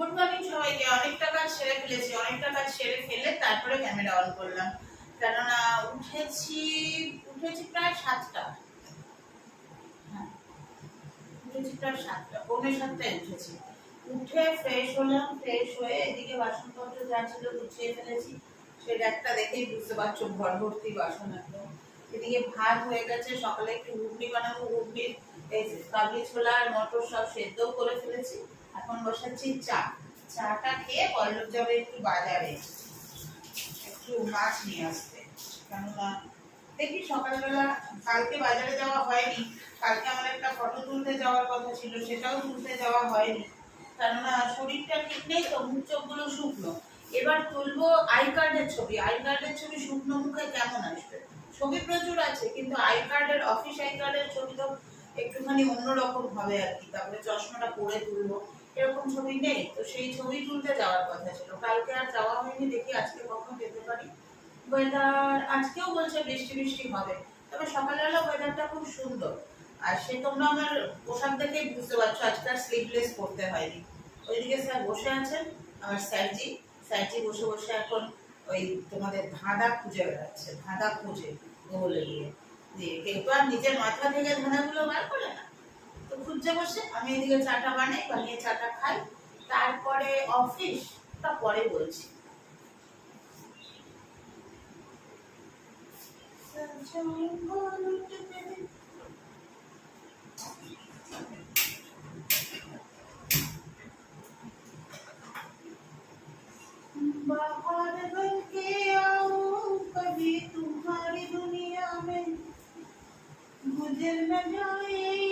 Good morning সবাইকে অনেকটা কাজ সেরে ফেলেছি, অনেকটা কাজ সেরে ফেলে তারপরে ক্যামেরা অন করলাম। কেননা উঠেছি উঠেছি প্রায় সাতটা। হ্যাঁ উঠেছি প্রায় সাতটা, পৌনে সাতটায় উঠেছি। উঠে ফ্রেশ হলাম ফ্রেশ হয়ে এদিকে বাসনপত্র যা ছিল গুছিয়ে ফেলেছি। সেটা একটা দেখেই বুঝতে পারছ, ঘর ভর্তি বাসন একদম। এদিকে ভাত হয়ে গেছে, সকালে একটু ঘুগনি বানাবো ঘুগনির এই কাবলি ছোলা আর মটর সব সেদ্ধও করে ফেলেছি। এখন বসাচ্ছি চা। চাটা খেয়ে পল্লব যাবে একটু বাজারে। একটু মাছ নিয়ে আসতে। কেননা দেখি সকালবেলা কালকে বাজারে যাওয়া হয়নি। কালকে আমার একটা ফটো তুলতে যাওয়ার কথা ছিল, সেটাও তুলতে যাওয়া হয়নি। কেননা শরীরটা ঠিক নেই তো, মুখ চোখগুলো শুকনো। এবার তুলবো আই কার্ডের ছবি। আই কার্ডের ছবি শুকনো মুখে কেমন আসবে? ছবি প্রচুর আছে, কিন্তু আই কার্ডের, অফিস আই কার্ডের ছবি তো একটুখানি অন্যরকম হবে আর কি। তারপরে চশমাটা পরে তুলবো। এরকম ছবি নেই। তো সেই ছবি তুলতে যাওয়ার কথা ছিল। কালকে আর যাওয়া হয়নি দেখি আজকে কখন যেতে পারি। ওয়েদার আজকেও বলছে বৃষ্টি বৃষ্টি হবে। তবে সকালবেলা ওয়েদারটা খুব সুন্দর। আর সে তোমরা আমার পোশাক দেখেই বুঝতে পারছ, আজকে আর স্লিভলেস পরতে হয়নি। ওইদিকে স্যার বসে আছেন, আমার স্যারজি। স্যারজি বসে বসে এখন ওই তোমাদের ধাঁধা খুঁজে বেড়াচ্ছে, ধাঁধা খুঁজে গিয়ে। দিয়ে কেউ তো আর নিজের মাথা থেকে ধাঁধাগুলো বার করে না। তো খুঁজছে বসে আমি এদিকে চাটা বানাই বানিয়ে চাটা খাই তারপরে অফিস তা পরে বলছি बाहर बन के आऊं कभी तुम्हारी दुनिया में गुजर न जाए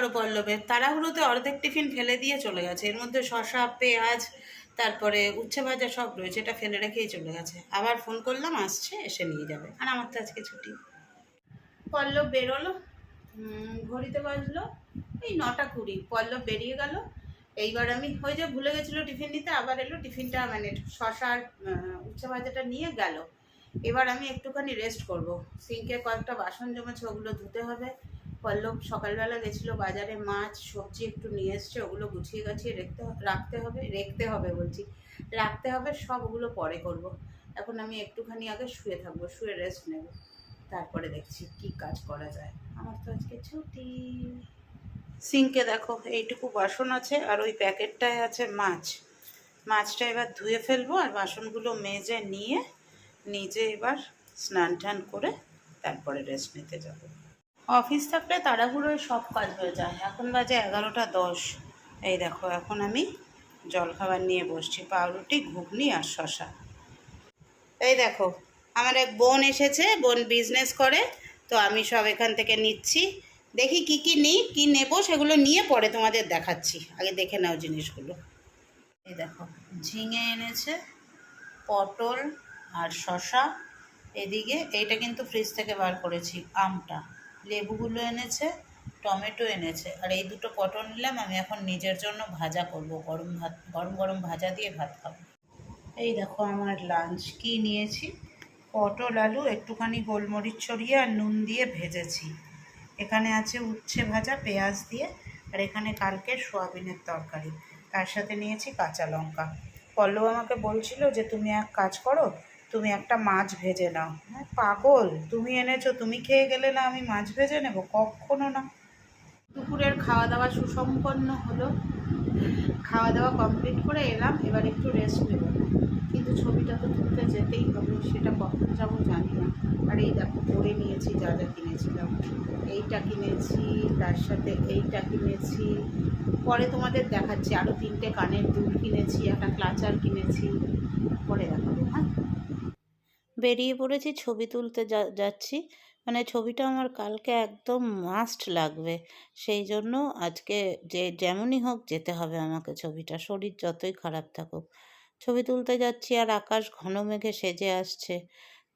করো পল্লবের তাড়াহুড়োতে অর্ধেক টিফিন ফেলে দিয়ে চলে গেছে। এর মধ্যে শশা পেঁয়াজ, তারপরে উচ্ছে ভাজা সব রয়েছে। এটা ফেলে রেখেই চলে গেছে। আবার ফোন করলাম, আসছে, এসে নিয়ে যাবে। আর আমার তো আজকে ছুটি। পল্লব বেরোলো ঘড়িতে বাজলো এই নটা কুড়ি। পল্লব বেরিয়ে গেল। এইবার আমি ওই যে ভুলে গেছিল টিফিন নিতে। আবার এলো, টিফিনটা মানে শসা আর উচ্ছে ভাজাটা নিয়ে গেল। এবার আমি একটুখানি রেস্ট করব। সিঙ্কে কয়েকটা বাসন জমেছে, ওগুলো ধুতে হবে। পল্লব সকালবেলা গেছিল বাজারে, মাছ, সবজি একটু নিয়ে এসছে, ওগুলো গুছিয়ে গাছিয়ে রাখতে রাখতে হবে, রেখতে হবে বলছি। রাখতে হবে, সব ওগুলো পরে করব। এখন আমি একটুখানি আগে শুয়ে থাকব, শুয়ে রেস্ট নেব। তারপরে দেখছি কি কাজ করা যায়। আমার তো আজকে ছুটি। সিঙ্কে দেখো, এইটুকু বাসন আছে আর ওই প্যাকেটটায় আছে মাছ। মাছটা এবার ধুয়ে ফেলব আর বাসনগুলো মেজে নিয়ে, নিজে এবার স্নান টান করে তারপরে রেস্ট নিতে যাব। অফিস থাকলে তাড়াহুড়োয় সব কাজ হয়ে যায়। এখন বাজে এগারোটা দশ। এই দেখো, এখন আমি জলখাবার নিয়ে বসছি, পাউরুটি, ঘুগনি আর শশা এই দেখো, আমার এক বোন এসেছে, বোন বিজনেস করে, তো আমি সব এখান থেকে নিচ্ছি। দেখি কি কি নিই, কি নেব সেগুলো নিয়ে পরে তোমাদের দেখাচ্ছি। আগে দেখে নাও জিনিসগুলো। এই দেখো, ঝিঙে এনেছে, পটল আর শশা এদিকে এইটা কিন্তু ফ্রিজ থেকে বার করেছি, আমটা। লেবুগুলো এনেছে, টমেটো এনেছে। আর এই দুটো পটল নিলাম, আমি এখন নিজের জন্য ভাজা করব। গরম ভাত, গরম গরম ভাজা দিয়ে ভাত খাব। এই দেখো আমার লাঞ্চ কি নিয়েছি? পটল, আলু, একটুখানি গোলমরিচ ছড়িয়ে আর নুন দিয়ে ভেজেছি। এখানে আছে উচ্ছে ভাজা, পেঁয়াজ দিয়ে, আর এখানে কালকে সোয়াবিনের তরকারি। তার সাথে নিয়েছি কাঁচা লঙ্কা। পল্লব আমাকে বলছিল যে, তুমি এক কাজ করো তুমি একটা মাছ ভেজে নাও। হ্যাঁ পাগল, তুমি এনেছো, তুমি খেয়ে গেলে না আমি মাছ ভেজে নেব? কখনো না। দুপুরের খাওয়া দাওয়া সুসম্পন্ন হলো। খাওয়া দাওয়া কমপ্লিট করে এলাম, এবার একটু রেস্ট নেব। কিন্তু ছবিটা তো তুলতে যেতেই হবে, সেটা কখন যাব জানি না। আর এই দেখো, পরে নিয়েছি যা যা কিনেছিলাম। এইটা কিনেছি, তার সাথে এইটা কিনেছি। পরে তোমাদের দেখাচ্ছি আরও তিনটে কানের দুল কিনেছি, একটা ক্লাচার কিনেছি। পরে দেখাবো হ্যাঁ? বেরিয়ে পড়েছি, ছবি তুলতে যাচ্ছি। মানে ছবিটা আমার কালকে একদম মাস্ট লাগবে। সেই জন্য আজকে যে, যেমনই হোক যেতে হবে আমাকে ছবিটা, শরীর যতই খারাপ থাকুক। ছবি তুলতে যাচ্ছি আর আকাশ ঘন মেঘে সেজে আসছে।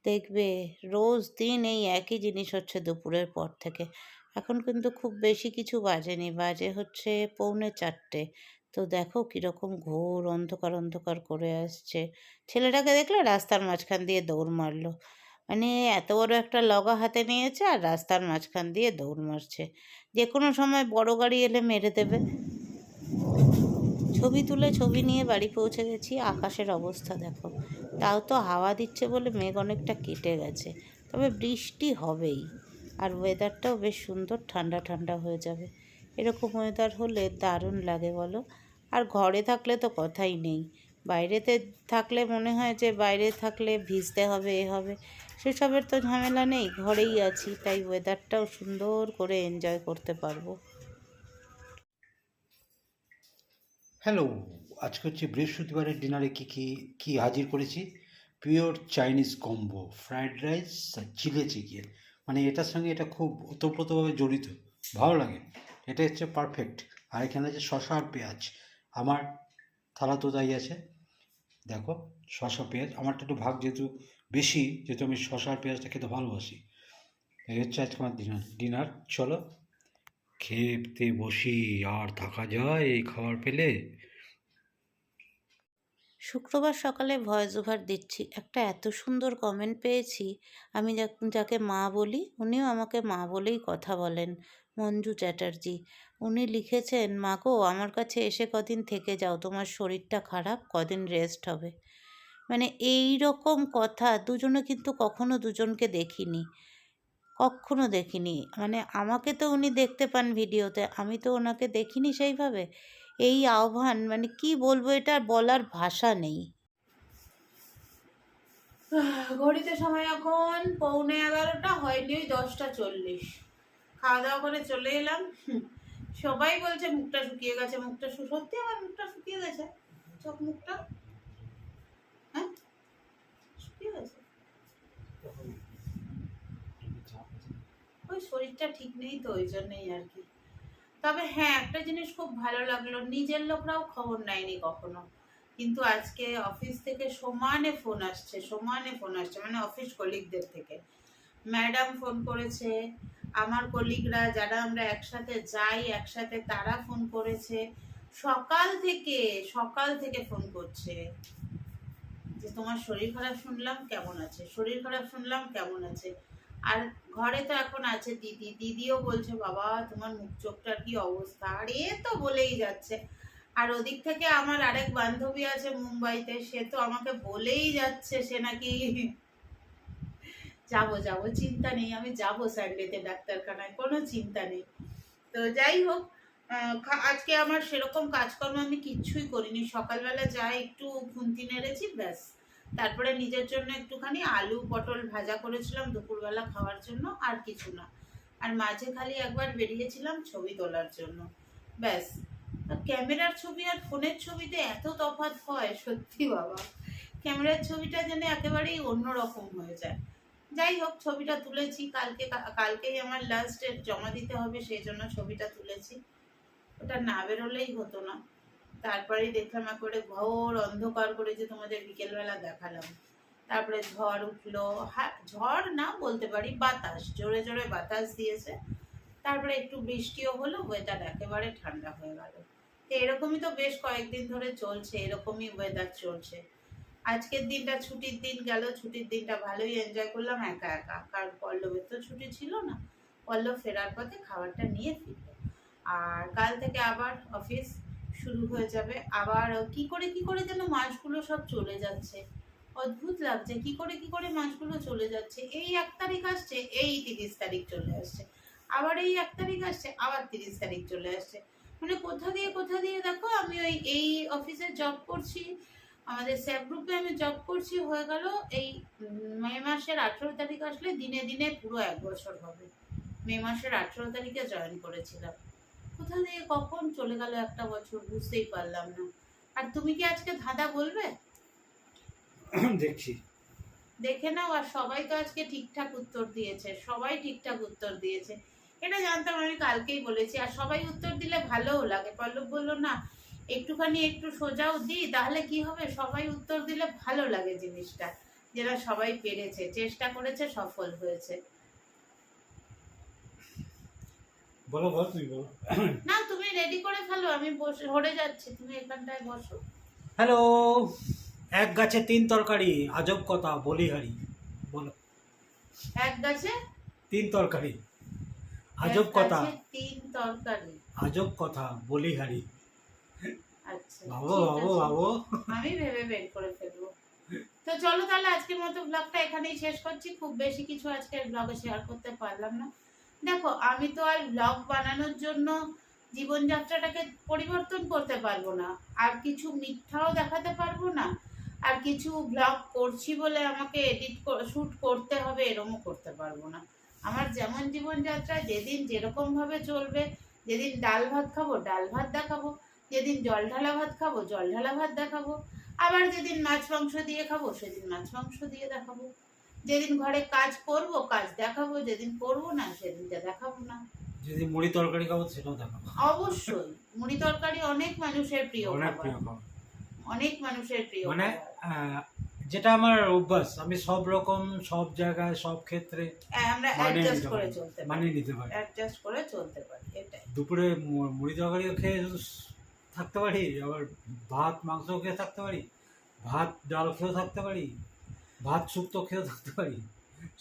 দেখবে রোজ দিন এই একই জিনিস হচ্ছে দুপুরের পর থেকে। এখন কিন্তু খুব বেশি কিছু বাজেনি। বাজে হচ্ছে পৌনে চারটে। তো দেখো কীরকম ঘোর অন্ধকার অন্ধকার করে আসছে। ছেলেটাকে দেখলে রাস্তার মাঝখান দিয়ে দৌড় মারলো। মানে এত বড় একটা লগা হাতে নিয়েছে আর রাস্তার মাঝখান দিয়ে দৌড় মারছে। যে কোনো সময় বড় গাড়ি এলে মেরে দেবে। ছবি তুলে ছবি নিয়ে বাড়ি পৌঁছে গেছি। আকাশের অবস্থা দেখো। তাও তো হাওয়া দিচ্ছে বলে মেঘ অনেকটা কেটে গেছে। তবে বৃষ্টি হবেই। আর ওয়েদারটাও বেশ সুন্দর, ঠান্ডা ঠান্ডা হয়ে যাবে। এরকম ওয়েদার হলে দারুণ লাগে বলো। আর ঘরে থাকলে তো কথাই নেই। বাইরেতে থাকলে মনে হয় যে বাইরে থাকলে ভিজতে হবে, এ হবে। সেসবের তো ঝামেলা নেই, ঘরেই আছি, তাই ওয়েদারটাও সুন্দর করে এনজয় করতে পারব। হ্যালো আজকে হচ্ছে বৃহস্পতিবারের ডিনারে কি কি, কী হাজির করেছি? Pure Chinese combo fried rice আর চিলে চিকেন মানে এটার সঙ্গে এটা খুব ওতপ্রোতভাবে জড়িত, ভালো লাগে। এটা হচ্ছে পারফেক্ট আর এখানে আছে শশা আর পেঁয়াজ, আমার থালা তো তাই আছে। দেখো শশা পেঁয়াজ, আমারটা একটু ভাগ, যেহেতু বেশি, যেহেতু আমি শশা আর পেঁয়াজটা খেতে ভালোবাসি। এই হচ্ছে আজকে আমার ডিনার ডিনার চলো। খেতে বসি, আর থাকা যায় এই খাবার পেলে। শুক্রবার সকালে ভয়েস ওভার দিচ্ছি। একটা এত সুন্দর কমেন্ট পেয়েছি। আমি যাক- যাকে মা বলি, উনিও আমাকে মা বলেই কথা বলেন। মঞ্জু চ্যাটার্জি। উনি লিখেছেন, মা গো, আমার কাছে এসে কদিন থেকে যাও, তোমার শরীরটা খারাপ, কদিন রেস্ট হবে। মানে এই রকম কথা দুজনে কিন্তু কখনো দুজনকে দেখিনি। কখনো দেখিনি। মানে আমাকে তো উনি দেখতে পান ভিডিওতে, আমি তো ওনাকে দেখিনি সেইভাবে। এই আহ্বান মানে কি বলব, এটা বলার ভাষা নেই। ঘড়িতে সময় এখন পৌনে এগারোটা, হয়নি ওই দশটা চল্লিশ। খাওয়া দাওয়া করে চলে এলাম। সবাই বলছে, মুখটা শুকিয়ে গেছে, মুখটা সত্যি আমার মুখটা শুকিয়ে গেছে। চোখ মুখটা হ্যাঁ? শরীরটা ঠিক নেই তো, ওই জন্যই আর কি। তবে হ্যাঁ একটা জিনিস খুব ভালো লাগল, নিজের লোকরাও খবর নেয়নি কখনো। কিন্তু আজকে অফিস থেকে সমানে ফোন আসছে, সমানে ফোন আসছে মানে অফিস কলিগদের থেকে। ম্যাডাম ফোন করেছে আমার কলিগরা যারা আমরা একসাথে যাই, একসাথে তারা ফোন করেছে। সকাল থেকে সকাল থেকে ফোন করছে। যে তোমার শরীর খারাপ শুনলাম, কেমন আছে? শরীর খারাপ শুনলাম, কেমন আছে? আর ঘরে তো এখন আছে দিদি। দিদিও বলছে, বাবা, তোমার মুখ চোখটার কি অবস্থা? আর এ তো বলেই যাচ্ছে। আর ওদিক থেকে আমার আরেক বান্ধবী আছে মুম্বাইতে, সে তো আমাকে বলেই যাচ্ছে, সে নাকি যাব যাব। চিন্তা নেই, আমি যাব সানডেতে ডাক্তারখানায়, কোনো চিন্তা নেই। তো যাই হোক আজকে আমার সেরকম কাজকর্ম আমি কিচ্ছুই করিনি। সকালবেলা যা একটু খুন্তি নেড়েছি, ব্যাস। তারপরে নিজের জন্য একটুখানি আলু পটল ভাজা করেছিলাম দুপুরবেলা খাওয়ার জন্য, আর কিছু না। আর মাঝে খালি একবার বেরিয়েছিলাম ছবি তোলার জন্য, ব্যাস। ক্যামেরার ছবি আর ফোনের ছবিতে এত তফাৎ হয়, সত্যি বাবা। ক্যামেরার ছবিটা যেন একেবারেই অন্যরকম হয়ে যায়। যাই হোক, ছবিটা তুলেছি। কালকে কালকেই আমার লাস্ট ডেট জমা দিতে হবে, সেই জন্য ছবিটা তুলেছি। ওটা না বেরোলেই হতো না। তারপরেই দেখলাম একবারে ঘোর অন্ধকার করে যে তোমাদের বিকেলবেলা দেখালাম। তারপরে ঝড় উঠল। হ্যাঁ ঝড় না বলতে পারি, বাতাস। জোরে জোরে বাতাস দিয়েছে। তারপরে একটু বৃষ্টিও হলো ওয়েদার একেবারে ঠান্ডা হয়ে গেল। তো এরকমই তো বেশ কয়েকদিন ধরে চলছে, এরকমই ওয়েদার চলছে। আজকের দিনটা, ছুটির দিন গেল, ছুটির দিনটা ভালোই এনজয় করলাম, একা একা। কারণ পল্লবের তো ছুটি ছিল না। পল্লব ফেরার পথে খাবারটা নিয়ে ফিরলো। আর কাল থেকে আবার অফিস শুরু হয়ে যাবে। আবার কি করে কি করে যেন মাসগুলো সব চলে যাচ্ছে। অদ্ভুত লাগছে, কি করে কি করে মাসগুলো চলে যাচ্ছে। এই এক তারিখ আসছে, এই তিরিশ তারিখ চলে আসছে। আবার এই এক তারিখ আসছে, আবার তিরিশ তারিখ চলে আসছে। মানে কোথা দিয়ে কোথা দিয়ে দেখো, আমি ওই, এই অফিসে জব করছি। আমাদের স্যাপ গ্রুপে আমি জব করছি হয়ে গেল এই মে মাসের আঠেরো তারিখ আসলে দিনে দিনে পুরো এক বছর হবে। মে মাসের আঠেরো তারিখে জয়েন করেছিলাম। কোথা দিয়ে কখন চলে গেল একটা বছর বুঝতেই পারলাম না। আর তুমি কি আজকে ধাঁধা বলবে? দেখছি। দেখে নাও আর সবাই তো আজকে ঠিকঠাক উত্তর দিয়েছে সবাই ঠিকঠাক উত্তর দিয়েছে। এটা জানতাম আমি কালকেই বলেছি আর সবাই উত্তর দিলে ভালোও লাগে। পল্লব বলল না একটুখানি একটু সোজাও দিই তাহলে কি হবে? সবাই উত্তর দিলে ভালো লাগে জিনিসটা। যেটা সবাই পেরেছে চেষ্টা করেছে সফল হয়েছে। বলো বলো তুমি বলো। না তুমি রেডি করে ফেলো আমি বসে ধরে যাচ্ছি তুমি এখানটায় বসো। হ্যালো এক গাছে তিন তরকারি আজব কথা বলিহারি বলো। এক গাছে? তিন তরকারি আজব কথা। তিন তরকারি। আজব কথা বলিহারি ভাবো ঠিক ভাবো আমি ভেবে বের করে ফেলব। তো চলো তাহলে আজকের মতো ব্লগটা এখানেই শেষ করছি। খুব বেশি কিছু আজকের ব্লগে শেয়ার করতে পারলাম না। দেখো আমি তো আর ব্লগ বানানোর জন্য জীবনযাত্রাটাকে পরিবর্তন করতে পারব না। আর কিছু মিথ্যাও দেখাতে পারব না। আর কিছু ব্লগ করছি বলে আমাকে এডিট শ্যুট করতে হবে এরমও করতে পারব না। আমার যেমন জীবনযাত্রা যেদিন যেরকম ভাবে চলবে যেদিন ডাল ভাত খাব ডাল ভাত দেখাবো। যেদিন জল ঢালা ভাত খাব জল ঢালা ভাত দেখাবো। আবার যেদিন মাছ মাংস দিয়ে খাব সেদিন মাছ মাংস দিয়ে দেখাবো। যেদিন ঘরে কাজ করব কাজ দেখাবো যেদিন করব না সেদিনটা দেখাবো না। যদি মুড়ি তরকারি খাব সেটাও দেখো অবশ্যই মুড়ি তরকারি অনেক মানুষের প্রিয় অনেক খাবার। প্রিয় অনেক মানুষের প্রিয় মানে যেটা আমার অভ্যাস আমি সব রকম সব জায়গায় সব ক্ষেত্রে হ্যাঁ, আমরা অ্যাডজাস্ট করে চলতে পারি। মানিয়ে নিতে পারি। অ্যাডজাস্ট করে চলতে পারি এটাই। দুপুরে মুড়ি তরকারিও খেয়ে থাকতে পারি আবার ভাত মাংস খেয়ে থাকতে পারি ভাত ডাল খেয়েও থাকতে পারি ভাত শুক্তো খেয়েও থাকতে পারি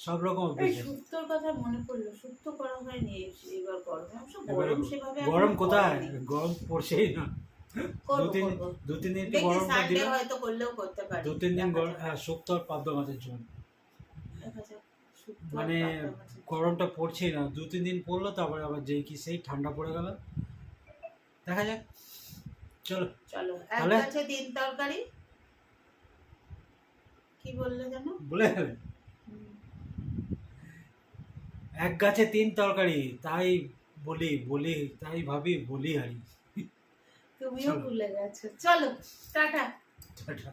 সব রকম শুক্তোর কথা মনে পড়ল শুক্তো করা হয়নি এবার গরমে? গরম সেভাবে গরম কোথায়? গরম পড়ছেই না। দু তিন দু তিন দিন হয়তো করলেও করতে পারি। দু তিন দিন গরম হ্যাঁ শুক্তো আর পাবদা মাছের আর মানে। গরমটা পড়ছেই না। দু তিন দিন পড়ল তারপরে আবার যেই কি সেই ঠান্ডা পড়ে গেল। দেখা যাক। চলো। চলো এক? গাছে তিন তরকারি। কি বললে যেন? বলে যাবে এক গাছে তিন তরকারি তাই বলি বলি তাই ভাবি বলি হারি। তুমিও। ভুলে গেছো। চলো টাটা। টাটা।